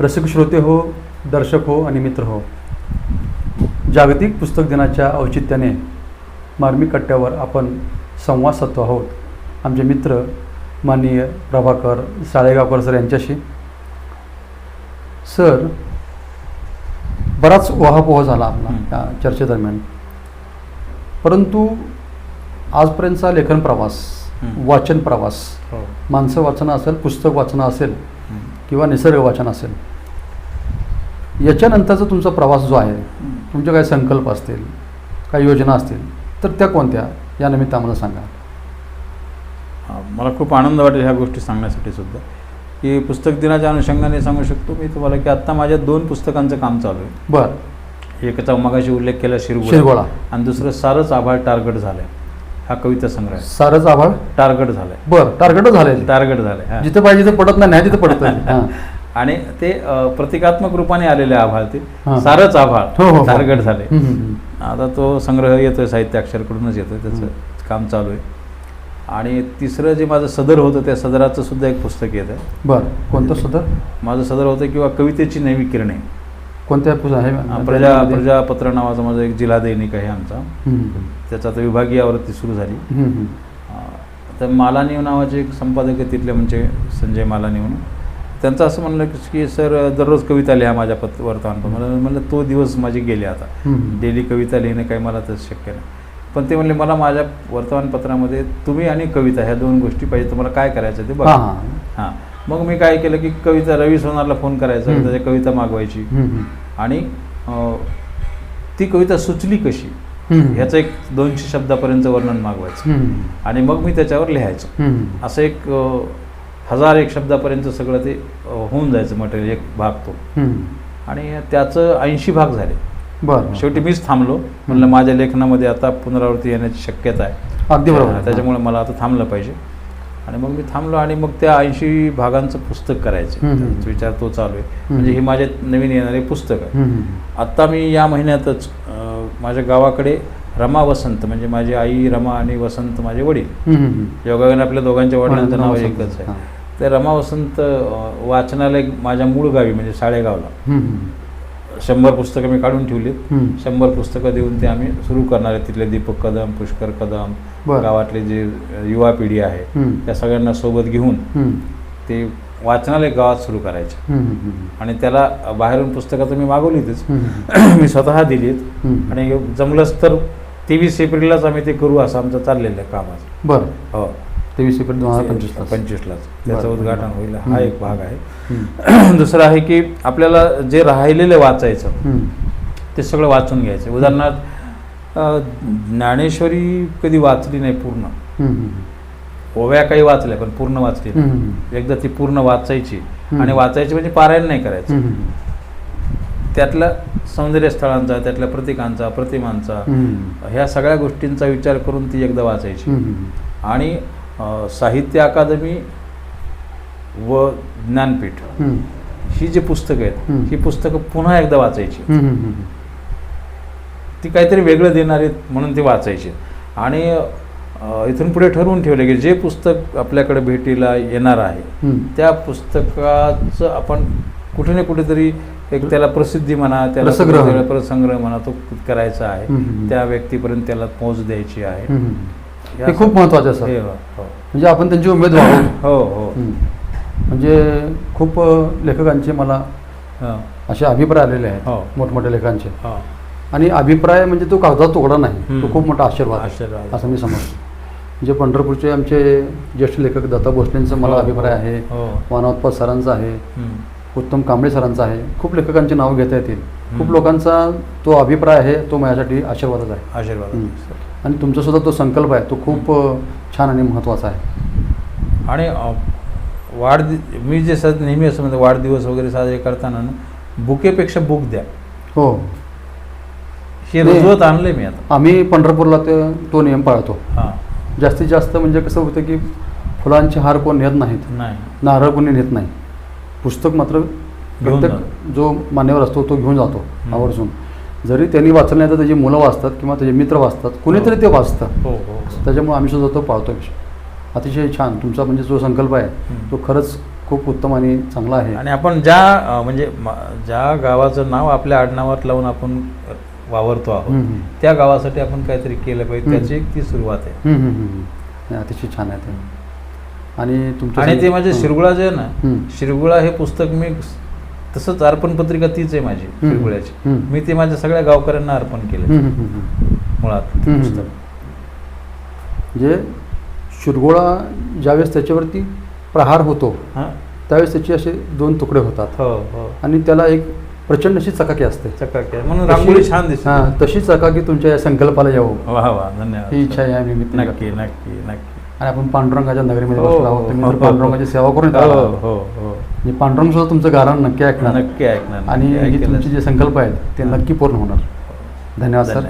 रसिक श्रोते हो दर्शक हो आणि मित्र हो जागतिक पुस्तक दिनाच्या औचित्याने मार्मिक कट्ट्यावर आपण संवाद साधतो आहोत आमचे मित्र माननीय प्रभाकर साळेगावकर सर यांच्याशी सर बराच वहापोह झाला आपला. या चर्चेदरम्यान परंतु आजपर्यंतचा लेखन प्रवास. वाचन प्रवास हो माणसं वाचणं असेल पुस्तक वाचणं असेल. किंवा निसर्ग वाचन असेल याच्यानंतरचा तुमचा प्रवास जो आहे तुमचे काही संकल्प असतील काही योजना असतील तर त्या कोणत्या? या निमित्त आम्हाला सांगा. हा, मला खूप आनंद वाटेल ह्या गोष्टी सांगण्यासाठी सुद्धा. की पुस्तक दिनाच्या अनुषंगाने सांगू शकतो मी तुम्हाला की आत्ता माझ्या दोन पुस्तकांचं काम चालू आहे. बर. एकाचा मगाशी उल्लेख केला शिरगोळा. आणि दुसरं सारच आभाळ टार्गेट झालंय. हा कविता संग्रह आहे. सारच आभाळ टार्गेट झालाय. बर टार्गेटच झाले टार्गेट झालंय हा. जिथे पाहिजे तिथे पडत नाही नाही तिथे पडत हां. आणि ते प्रतिकात्मक रूपाने आलेले आभाळ ते हा. सारच हो, हो, आभाळ हो. टार्गेट झाले. हं, हं, हं. आता तो संग्रह येतोय साहित्य अक्षरकडूनच येतोय त्याचं काम चालू आहे. आणि तिसरं जे माझं सदर होतं त्या सदराचं सुद्धा एक पुस्तक येत आहे बर कोणतं सुद्धा माझं सदर होतं किंवा कवितेची नवी किरणे कोणत्या आहे? हा, प्रजा प्रजापत्र नावाचा माझा एक जिल्हा दैनिक आहे आमचा. त्याचा आता विभागीय आवृत्ती सुरू झाली. अं, तर मालानीव नावाचे एक संपादक आहे तिथले म्हणजे संजय मालानी म्हणून. त्यांचं असं म्हणलं की- की सर दररोज कविता लिहा माझ्या पत वर्तमानपत्र. मला म्हणलं तो दिवस माझे गेले आता. डेली कविता लिहिणं काही मला तर शक्य नाही. पण ते म्हणले मला माझ्या वर्तमानपत्रामध्ये तुम्ही आणि कविता ह्या दोन गोष्टी पाहिजे तुम्हाला काय करायचं ते बघा. हां. मग मी काय केलं की कविता रवी सोनारला फोन करायचा. त्याच्या कविता मागवायची. आणि ती कविता सुचली कशी. ह्याचं एक दोनशे शब्दापर्यंत वर्णन मागवायचं. आणि मग मी त्याच्यावर लिहायचं. असं एक हजार एक शब्दापर्यंत सगळं ते होऊन जायचं मटेरियल एक भाग तो. आणि त्याचं ऐंशी भाग झाले. बरं शेवटी मीच थांबलो. म्हणलं माझ्या लेखनामध्ये आता पुनरावृत्ती येण्याची शक्यता आहे. अगदी बरोबर. त्याच्यामुळे मला आता थांबलं पाहिजे. आणि मग मी थांबलो आणि मग त्या ऐंशी भागांचं पुस्तक करायचं विचार तो चालू आहे म्हणजे हे माझे नवीन येणारे पुस्तक आहे. आत्ता मी या महिन्यातच माझ्या गावाकडे रमा वसंत म्हणजे माझी आई रमा आणि वसंत माझे वडील. योगायोगाने आपल्या दोघांच्या वडिलांचं नाव. एकच आहे. ते रमा वसंत वाचनालय माझ्या मूळ गावी म्हणजे साळेगावला. शंभर पुस्तकं मी काढून ठेवलीत हं. शंभर पुस्तकं देऊन ते आम्ही सुरू करणार आहे तिथले दीपक कदम पुष्कर कदम. गावातले जे युवा पिढी आहे. त्या सगळ्यांना सोबत घेऊन. ते वाचनालय गावात सुरू करायचे. आणि त्याला बाहेरून पुस्तकं तर मी मागवलीतच. मी स्वतः दिलीत. आणि जमलंच तर तेवीस एप्रिललाच आम्ही ते करू असं आमचं चाललेलं आहे कामाचं बरं हो तेवीस एप्रिल दोन हजार पंचवीसला पंचवीसलाच त्याचं. उद्घाटन होईल हं. एक भाग आहे. दुसरं आहे की आपल्याला जे राहिलेलं वाचायचं. ते सगळं वाचून घ्यायचं उदाहरणार्थ ज्ञानेश्वरी कधी वाचली नाही पूर्ण. ओव्या काही वाचल्या पण पूर्ण वाचली नाही. एकदा ती पूर्ण वाचायची. आणि वाचायची म्हणजे पारायण नाही करायचं. त्यातल्या सौंदर्य स्थळांचा त्यातल्या प्रतिकांचा प्रतिमांचा. ह्या सगळ्या गोष्टींचा विचार करून ती एकदा वाचायची. आणि साहित्य अकादमी व ज्ञानपीठ हं. जी पुस्तकं आहेत. ही पुस्तकं पुन्हा एकदा वाचायची. ती काहीतरी वेगळं देणार आहेत म्हणून ती वाचायची आणि इथून पुढे ठरवून ठेवले की जे पुस्तक आपल्याकडे भेटीला येणार आहे. त्या पुस्तकाचं आपण कुठे ना कुठेतरी एक त्याला प्रसिद्धी म्हणा त्याला प्रसंग्रह म्हणा तो करायचा आहे. त्या व्यक्तीपर्यंत त्याला पोहोच द्यायची आहे हं, खूप महत्वाचं आहे हे सर. म्हणजे आपण त्यांची उमेद व्हावं हो हो. म्हणजे खूप लेखकांचे मला असे अभिप्राय आलेले आहेत हो. मोठमोठ्या लेखांचे हो आणि अभिप्राय म्हणजे तो कागदात तुकडा नाही. तो खूप मोठा आशीर्वाद. असं मी समजतो म्हणजे पंढरपूरचे आमचे ज्येष्ठ लेखक दत्ता भोसलेंचा मला अभिप्राय आहे. मानवोत्पाद सरांचा आहे. उत्तम कांबळे सरांचा आहे खूप लेखकांची नावं घेता येतील खूप. लोकांचा तो अभिप्राय आहे तो माझ्यासाठी आशीर्वादच आहे आशीर्वाद. आणि तुमचा सुद्धा तो संकल्प आहे तो खूप छान आणि महत्त्वाचा आहे. आणि वाढदि मी जे सद नेहमी असं म्हणतो वाढदिवस वगैरे साजरे करताना ना बुकेपेक्षा बुक द्या. हो. हे. रुजवत आणले मी आता. आम्ही पंढरपूरला ते तो नियम पाळतो. हां. जास्तीत जास्त म्हणजे कसं होतं की फुलांचे हार कोण नेत नाहीत. नाही. नारळ कोणी नेत नाही. पुस्तक मात्र प्रत्येक जो मान्यवर असतो तो घेऊन जातो. आवर्जून. जरी त्यांनी वाचलं नाही तर त्याची मुलं वाचतात किंवा त्याचे मित्र वाचतात कुणीतरी ते हो हो हो. त्याच्यामुळे आम्ही सुद्धा तो पाळतो अतिशय छान तुमचा म्हणजे जो संकल्प आहे. तो खरंच खूप उत्तम आणि चांगला आहे आणि आपण ज्या म्हणजे ज्या गावाचं नाव आपल्या आडनावात लावून आपण वावरतो आहोत. त्या गावासाठी आपण काहीतरी केलं पाहिजे. त्याची ती सुरुवात आहे अतिशय छान आहे ते आणि तुमच्या आणि ते माझे. शिरगुळा जे आहे ना. शिरगुळा हे पुस्तक मी तसंच अर्पण पत्रिका तीच आहे माझी हम्म. मी ते माझ्या सगळ्या गावकऱ्यांना अर्पण केलं. मुळात. ते हम्म. पुस्तक जे शिरगोळा ज्यावेळेस त्याच्यावरती प्रहार होतो हां. त्यावेळेस त्याचे असे दोन तुकडे होतात. हो हो. आणि त्याला एक प्रचंड अशी चकाकी असते. चकाकी. म्हणून रांगोळी छान दिसते. हां तशी चकाकी तुमच्या या संकल्पाला यावं. वा वा धन्यवाद. ही इच्छा या निमित्त नक्की नक्की नक्की. आणि आपण पांडुरंगाच्या नगरीमध्ये हो, बसलो आहोत हो, तुम्ही हो, जर पांडुरंगाची सेवा करून येता म्हणजे पांडुरंग सुद्धा तुमचं गारण नक्की ऐकणार. नक्की ऐकणार आणि. तुमचे जे संकल्प आहेत ते. नक्की पूर्ण होणार. धन्यवाद सर.